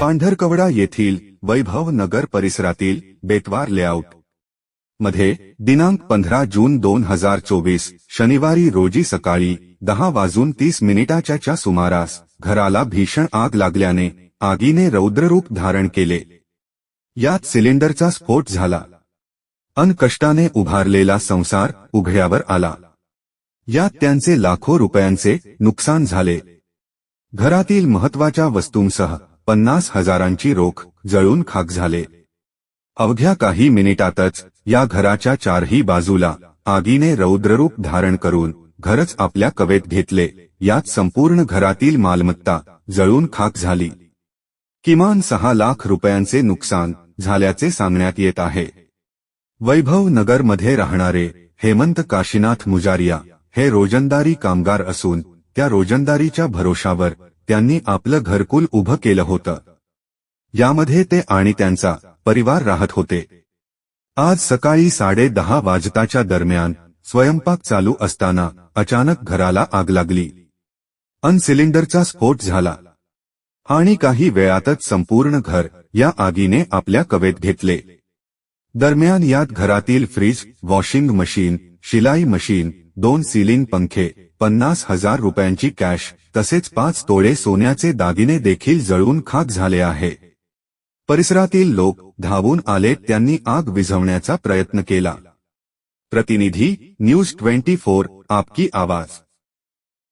पांढरकवडा येथील वैभव नगर परिसरातील बेतवार लेआउट. मध्ये दिनांक पंधरा जून दोन हजार चोवीस शनिवारी रोजी सकाळी दहा वाजून तीस मिनिटाच्या सुमारास घराला भीषण आग लागल्याने आगीने रौद्ररूप धारण केले. यात सिलेंडरचा स्फोट झाला. अन कष्टाने उभारलेला संसार उघड्यावर आला. यात त्यांचे लाखो रुपयांचे नुकसान झाले. घरातील महत्त्वाच्या वस्तूंसह पन्नास हजारांची रोख जळून खाक झाले. अवघ्या काही मिनिटातच या घराच्या चारही बाजूला आगीने रौद्ररूप धारण करून घरच आपल्या कवेत घेतले. यात संपूर्ण घरातील मालमत्ता जळून खाक झाली. किमान सहा लाख रुपयांचे नुकसान झाल्याचे सांगण्यात येत आहे. वैभव नगरमध्ये राहणारे हेमंत काशीनाथ मुजारिया हे रोजंदारी कामगार असून त्या रोजंदारीच्या भरोशावर त्यांनी आपलं घरकुल उभं केलं होतं. यामध्ये ते आणि त्यांचा परिवार राहत होते. आज सकाळी साडे दहा वाजताच्या दरम्यान स्वयंपाक चालू असताना अचानक घराला आग लागली. अनसिलिंडरचा स्फोट झाला. आणि काही वेळातच संपूर्ण घर या आगीने आपल्या कवेत घेतले. दरम्यान यात घरातील फ्रीज वॉशिंग मशीन शिलाई मशीन दोन सिलिंग पंखे पन्नास हजार रुपयांची कॅश तसेच पाच तोळे सोन्याचे दागिने देखील जळून खाक झाले आहे. परिसरातील लोक धावून आले त्यांनी आग विझवण्याचा प्रयत्न केला. प्रतिनिधी न्यूज ट्वेंटी फोर आपकी आवाज.